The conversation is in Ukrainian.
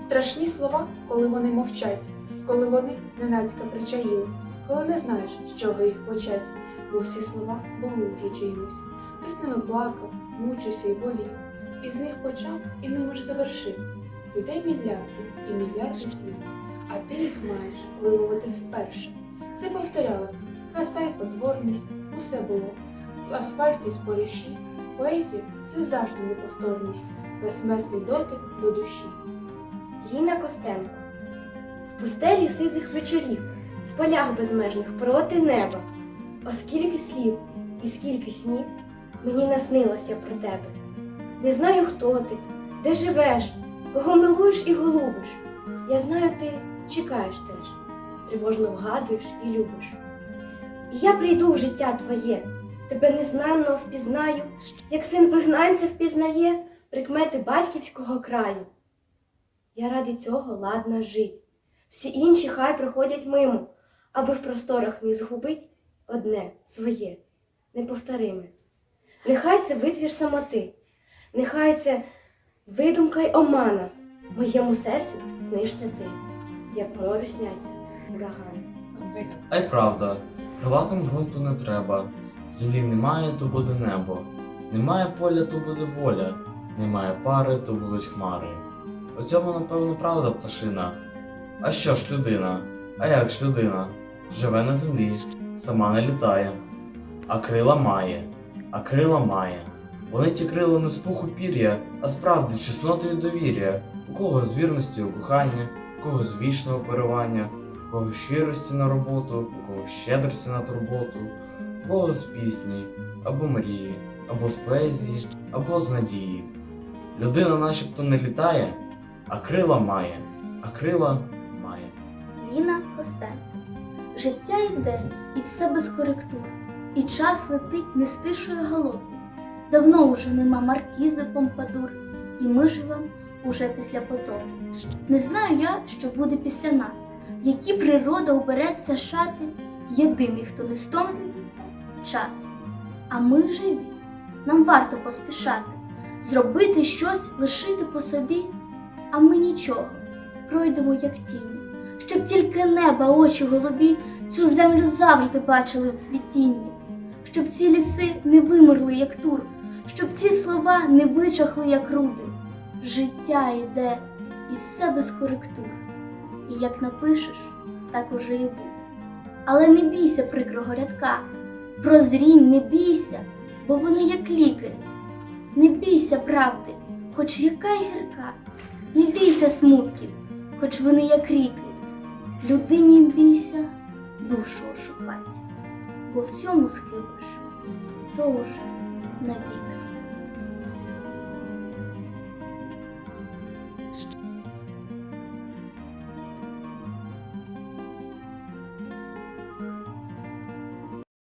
Страшні слова, коли вони мовчать, коли вони зненацька причаїлись, коли не знаєш, з чого їх почать, бо всі слова були вже чиїмось. Ти з ними плакав, мучився і болів, і з них почав, і ними ж завершив. Людей мільярди і мільярди слів, а ти їх маєш вимовити спершу. Це повторялось, краса й потворність, усе було. Асфальт і споріші, поезія це завжди неповторність, безсмертний дотик до душі. Ліна Костенко. В пустелі сизих вечорів, в полях безмежних проти неба. Оскільки слів і скільки снів мені наснилося про тебе. Не знаю, хто ти, де живеш, кого милуєш і голубиш. Я знаю, ти чекаєш теж, тривожно вгадуєш і любиш. І я прийду в життя твоє, тебе незнанно впізнаю, як син вигнанця впізнає прикмети батьківського краю. Я ради цього ладна жить. Всі інші хай проходять мимо, аби в просторах не згубить одне своє, неповториме. Нехай це витвір самоти, нехай це видумка й омана. Моєму серцю снишся ти, як морю сняться урагани. А й правда, крилатим ґрунту не треба. Землі немає, то буде небо. Немає поля, то буде воля. Немає пари, то будуть хмари. У цьому, напевно, правда пташина. А що ж людина? А як ж людина? Живе на землі, сама не літає. А крила має, а крила має. Вони ті крила не з пір'я, а справді чесноти і довір'я. У кого з вірності у кохання, у кого з вічного перевання, у кого щирості на роботу, у кого щедрості на турботу, з пісні, або мрії, або з поезії, або з надії. Людина начебто не літає, а крила має, а крила має. Ліна Костенко. Життя йде, і все без коректур, і час летить не стишує галопу. Давно уже нема маркізи помпадур, і ми живем уже після потопу. Не знаю я, що буде після нас, які природа убереться шати. Єдиний, хто не стомлюється час. А ми живі, нам варто поспішати, зробити щось, лишити по собі, а ми нічого, пройдемо як тіні щоб тільки неба очі голубі цю землю завжди бачили в цвітінні, щоб ці ліси не вимерли, як тур, щоб ці слова не вичахли, як руди. Життя йде, і все без коректур. І як напишеш, так уже і буде. Але не бійся прикрого рядка, прозрінь, не бійся, бо вони як ліки. Не бійся правди, хоч яка й гірка, не бійся смутків, хоч вони як ріки. Людині бійся душу ошукать, бо в цьому схибиш, то уже навіки.